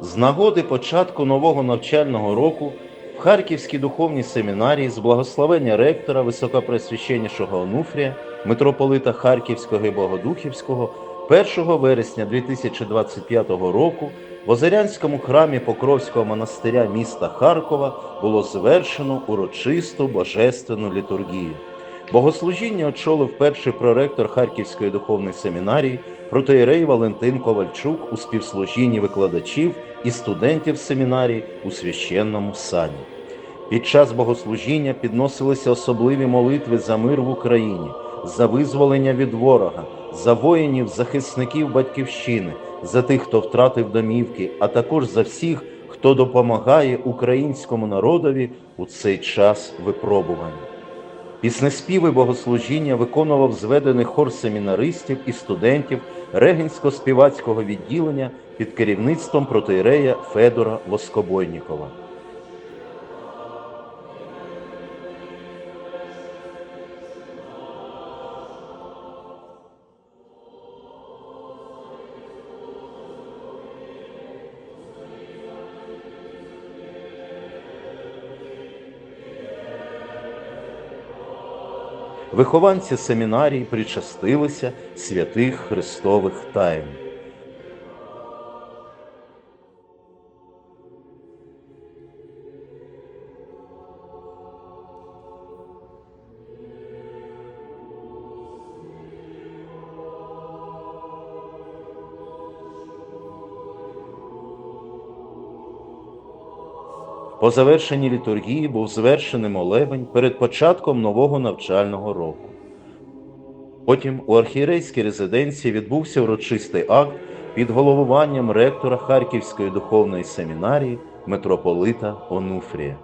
З нагоди початку нового навчального року в Харківській духовній семінарії з благословення ректора Високопресвященнішого Онуфрія, митрополита Харківського і Богодухівського, 1 вересня 2025 року в Озерянському храмі Покровського монастиря міста Харкова було звершено урочисту божественну літургію. Богослужіння очолив перший проректор Харківської духовної семінарії протоєрей Валентин Ковальчук у співслужінні викладачів і студентів семінарії у священному сані. Під час богослужіння підносилися особливі молитви за мир в Україні, за визволення від ворога, за воїнів, захисників батьківщини, за тих, хто втратив домівки, а також за всіх, хто допомагає українському народові у цей час випробування. Піснеспіви богослужіння виконував зведений хор семінаристів і студентів Регенсько-співацького відділення під керівництвом протоірея Федора Воскобойнікова. Вихованці семінарії причастилися святих Христових тайн. По завершенні літургії був звершений молебень перед початком нового навчального року. Потім у архієрейській резиденції відбувся урочистий акт під головуванням ректора Харківської духовної семінарії митрополита Онуфрія.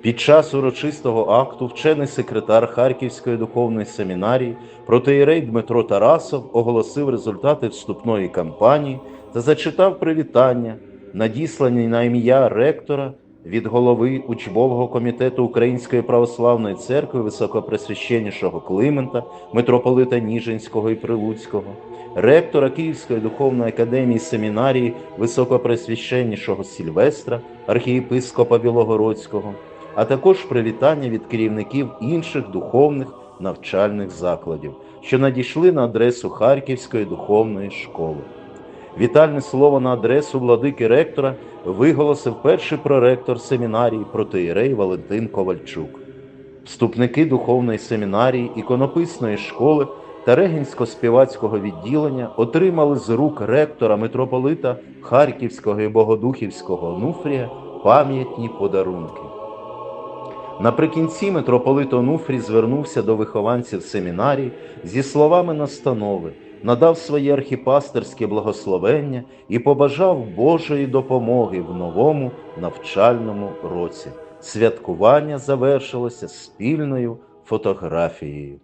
Під час урочистого акту вчений секретар Харківської духовної семінарії протеєрей Дмитро Тарасов оголосив результати вступної кампанії та зачитав привітання, надіслані на ім'я ректора від голови учбового комітету Української православної церкви Високопресвященнішого Климента, митрополита Ніжинського і Прилуцького, ректора Київської духовної академії семінарії Високопресвященнішого Сільвестра, архієпископа Білогородського, а також привітання від керівників інших духовних навчальних закладів, що надійшли на адресу Харківської духовної школи. Вітальне слово на адресу владики ректора виголосив перший проректор семінарії протоїрей Валентин Ковальчук. Вступники духовної семінарії, іконописної школи та регінсько-співацького відділення отримали з рук ректора митрополита Харківського і Богодухівського Онуфрія пам'ятні подарунки. Наприкінці митрополит Онуфрій звернувся до вихованців семінарії зі словами настанови, надав своє архіпастерське благословення і побажав Божої допомоги в новому навчальному році. Святкування завершилося спільною фотографією.